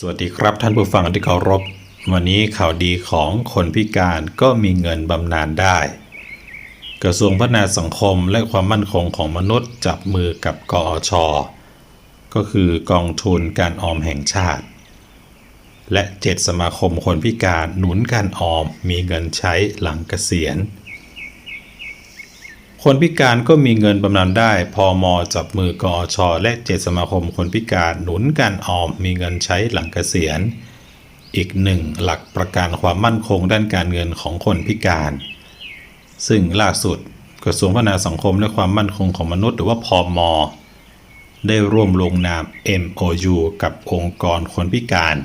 สวัสดีครับท่านผู้ฟังที่เคารพ วันนี้ข่าวดีของคนพิการก็มีเงินบำนาญได้ กระทรวงพัฒนาสังคมและความมั่นคงของมนุษย์จับมือกับกอช ก็คือกองทุนการออมแห่งชาติ และเจ็ดสมาคมคนพิการหนุนการออมมีเงินใช้หลังเกษียณ คนพิการก็มีเงินบำนาญได้ พอมจับมือกอชและเจ็ดสมาคมคนพิการหนุนการออมมีเงินใช้หลังเกษียณ อีกหนึ่งหลักประกันความมั่นคงด้านการเงินของคนพิการ ซึ่งล่าสุดกระทรวงพัฒนาสังคมและความมั่นคงของมนุษย์หรือว่าพอมได้ร่วมลงนาม MOU กับองค์กรคนพิการ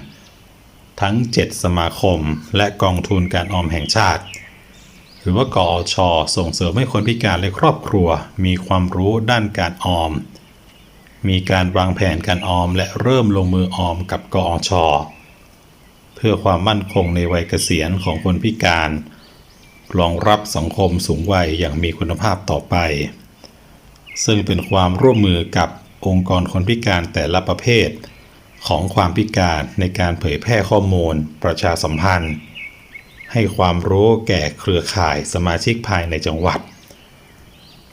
ทั้ง 7 สมาคม และกองทุนการออมแห่งชาติ หรือว่ากอชส่งเสริมให้คนพิการและครอบครัว มีความรู้ด้านการออม มีการวางแผนการออม และเริ่มลงมือออมกับกอชเพื่อความมั่นคงในวัยเกษียณของคนพิการรองรับสังคมสูงวัยอย่างมีคุณภาพต่อไป ซึ่งเป็นความร่วมมือกับองค์กรคนพิการแต่ละประเภท ของความพิการในการเผยแพร่ข้อมูล ประชาสัมพันธ์ ให้ความรู้แก่เครือข่ายสมาชิกภายในจังหวัด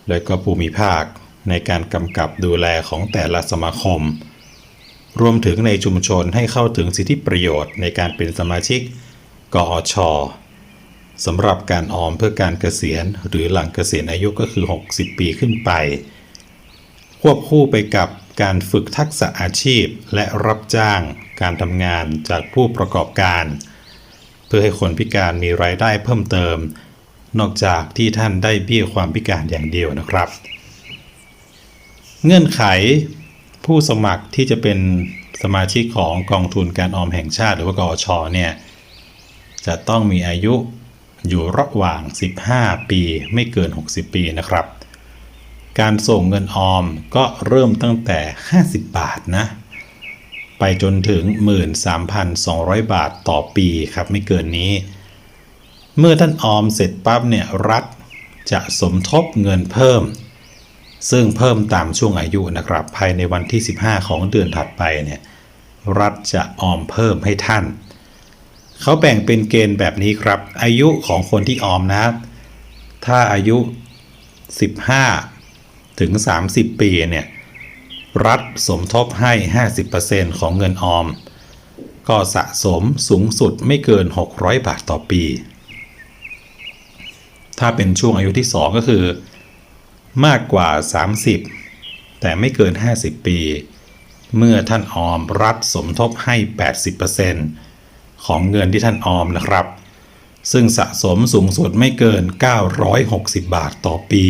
และก็ภูมิภาคในการกำกับดูแลของแต่ละสมาคม รวมถึงในชุมชนให้เข้าถึงสิทธิประโยชน์ในการเป็นสมาชิก กอชสำหรับการออมเพื่อการเกษียณ หรือหลังเกษียณอายุก็คือ 60 ปีขึ้นไป ควบคู่ไปกับการฝึกทักษะอาชีพและรับจ้าง การทำงานจากผู้ประกอบการ เพื่อให้คนพิการมีรายได้เพิ่มเติม นอกจากที่ท่านได้เบี้ยความพิการอย่างเดียวนะครับ เงื่อนไขผู้สมัครที่จะเป็นสมาชิกของกองทุนการออมแห่งชาติ หรือว่ากอชเนี่ยจะต้องมีอายุอยู่ระหว่าง 15 ปีไม่เกิน 60 ปีนะครับ การส่งเงินออมก็เริ่มตั้งแต่ 50 บาทนะ ไปจนถึง 13,200 บาทต่อปีครับไม่เกินนี้ เมื่อท่านออมเสร็จปั๊บเนี่ยรัฐจะสมทบเงินเพิ่ม ซึ่งเพิ่มตามช่วงอายุนะครับ ภายในวันที่ 15 ของเดือนถัดไปเนี่ยรัฐจะออมเพิ่มให้ท่าน เขาแบ่งเป็นเกณฑ์แบบนี้ครับ อายุของคนที่ออมนะ ถ้าอายุ 15 ถึง 30 ปีเนี่ย รัฐสมทบให้ 50%ของเงินออม ก็สะสมสูงสุดไม่เกิน 600 บาทต่อปี ถ้าเป็นช่วงอายุที่ 2 ก็คือ มากกว่า 30 แต่ไม่เกิน 50 ปี เมื่อท่านออมรัฐสมทบให้ 80%ของเงินที่ท่านออมนะครับ ซึ่งสะสมสูงสุดไม่เกิน 960 บาทต่อปี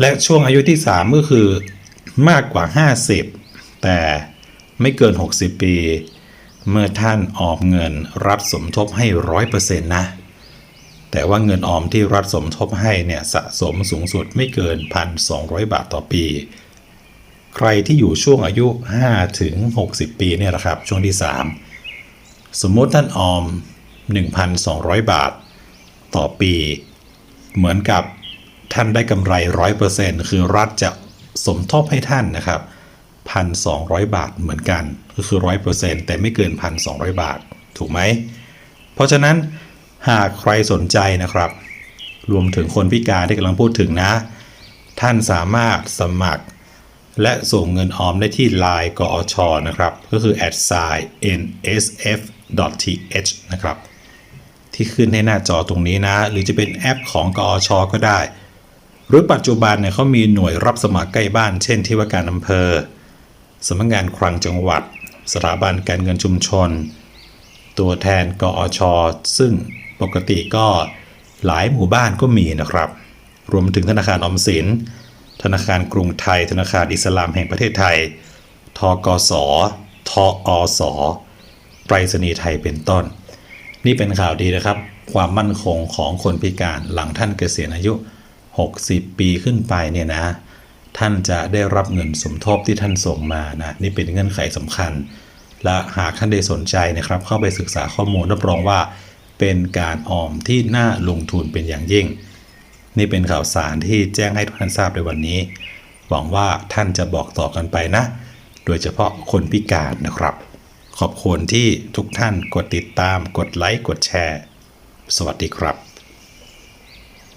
และช่วงอายุที่ 3 ก็คือ มากกว่า 50 แต่ไม่เกิน 60 ปี เมื่อท่านออมเงินรัฐสมทบให้100%นะ แต่ว่าเงินออมที่รัฐสมทบให้เนี่ยสะสมสูงสุดไม่เกิน 1,200 บาทต่อปี ใครที่อยู่ช่วงอายุ 5 ถึง 60 ปีเนี่ยแหละครับ ช่วงที่ 3 สมมติท่านออม 1,200 บาทต่อปี เหมือนกับท่านได้กำไร 100%คือรัฐจะ สมทบให้ท่านนะครับ1,200 บาทเหมือนกัน ก็คือ 100%แต่ไม่เกิน 1,200 บาท ถูกไหม เพราะฉะนั้นหากใครสนใจนะครับ รวมถึงคนพิการที่กำลังพูดถึงนะ ท่านสามารถสมัคร และส่งเงินออมได้ที่ Line กอชนะครับ ก็คือ a d s i nsf.th นะครับ ที่ขึ้นให้หน้าจอตรงนี้นะ หรือจะเป็นแอปของกอชก็ได้ หรือปัจจุบันเนี่ยเขามีหน่วยรับสมัครใกล้บ้าน เช่นที่ว่าการอำเภอสำนักงานคลังจังหวัด สถาบันการเงินชุมชน ตัวแทนกอชซึ่งปกติก็หลายหมู่บ้านก็มีนะครับ รวมถึงธนาคารออมสิน ธนาคารกรุงไทย ธนาคารอิสลามแห่งประเทศไทย ทกสทอสไปรษณีย์ไทยเป็นต้น นี่เป็นข่าวดีนะครับ ความมั่นคงของคนพิการหลังท่านเกษียณอายุ 60 ปีขึ้นไปเนี่ยนะ ท่านจะได้รับเงินสมทบที่ท่านส่งมานะนี่เป็นเงื่อนไขสำคัญ และหากท่านได้สนใจนะครับ เข้าไปศึกษาข้อมูลรับรองว่าเป็นการออมที่น่าลงทุนเป็นอย่างยิ่ง นี่เป็นข่าวสารที่แจ้งให้ทุกท่านทราบในวันนี้ หวังว่าท่านจะบอกต่อกันไปนะ โดยเฉพาะคนพิการนะครับ ขอบคุณที่ทุกท่านกดติดตามกดไลค์กดแชร์ สวัสดีครับ